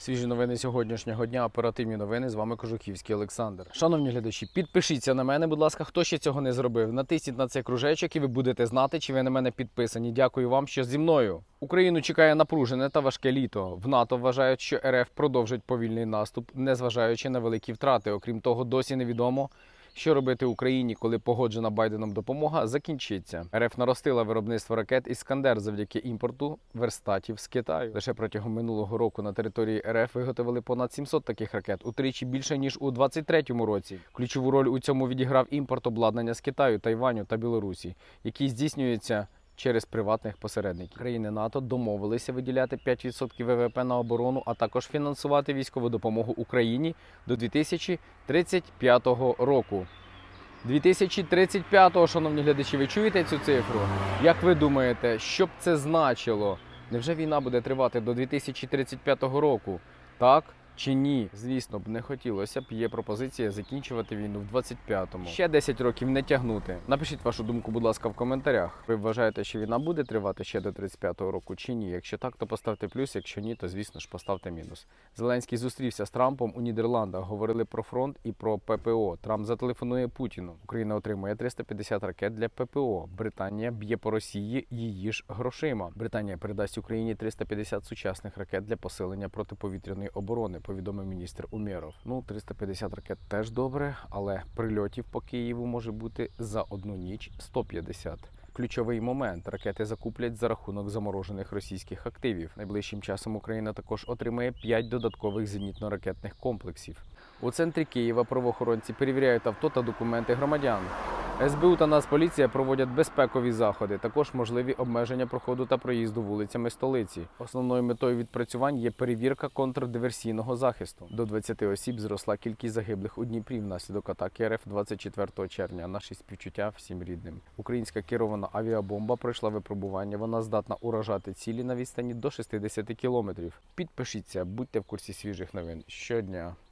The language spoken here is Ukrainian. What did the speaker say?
Свіжі новини сьогоднішнього дня, оперативні новини. З вами Кожухівський Олександр. Шановні глядачі, підпишіться на мене, будь ласка, хто ще цього не зробив. Натисніть на цей кружечок і ви будете знати, чи ви на мене підписані. Дякую вам, що зі мною. Україну чекає напружене та важке літо. В НАТО вважають, що РФ продовжить повільний наступ, незважаючи на великі втрати. Окрім того, досі невідомо. Що робити Україні, коли погоджена Байденом допомога закінчиться? РФ наростила виробництво ракет Іскандер завдяки імпорту верстатів з Китаю. Лише протягом минулого року на території РФ виготовили понад 700 таких ракет, утричі більше ніж у 23-му році. Ключову роль у цьому відіграв імпорт обладнання з Китаю, Тайваню та Білорусі, який здійснюється. Через приватних посередників країни НАТО домовилися виділяти 5% ВВП на оборону, а також фінансувати військову допомогу Україні до 2035 року. 2035-го, шановні глядачі, ви чуєте цю цифру? Як ви думаєте, що б це значило? Невже війна буде тривати до 2035 року? Так чи ні? Звісно б не хотілося б. Є пропозиція закінчувати війну в 25-му. Ще 10 років не тягнути. Напишіть вашу думку, будь ласка, в коментарях. Ви вважаєте, що війна буде тривати ще до 35-го року чи ні? Якщо так, то поставте плюс. Якщо ні, то звісно ж поставте мінус. Зеленський зустрівся з Трампом у Нідерландах. Говорили про фронт і про ППО. Трамп зателефонує Путіну. Україна отримує 350 ракет для ППО. Британія б'є по Росії її ж грошима. Британія передасть Україні 350 сучасних ракет для посилення протиповітряної оборони. Повідомив міністр Умєров. Ну 350 ракет теж добре, але прильотів по Києву може бути за одну ніч 150. Ключовий момент ракети закуплять за рахунок заморожених російських активів. Найближчим часом Україна також отримає 5 додаткових зенітно-ракетних комплексів. У центрі Києва правоохоронці перевіряють авто та документи громадян. СБУ та Нацполіція проводять безпекові заходи, також можливі обмеження проходу та проїзду вулицями столиці. Основною метою відпрацювань є перевірка контрдиверсійного захисту. До 20 осіб зросла кількість загиблих у Дніпрі внаслідок атаки РФ 24 червня. Наші співчуття всім рідним. Українська керована авіабомба пройшла випробування. Вона здатна уражати цілі на відстані до 60 кілометрів. Підпишіться, будьте в курсі свіжих новин щодня.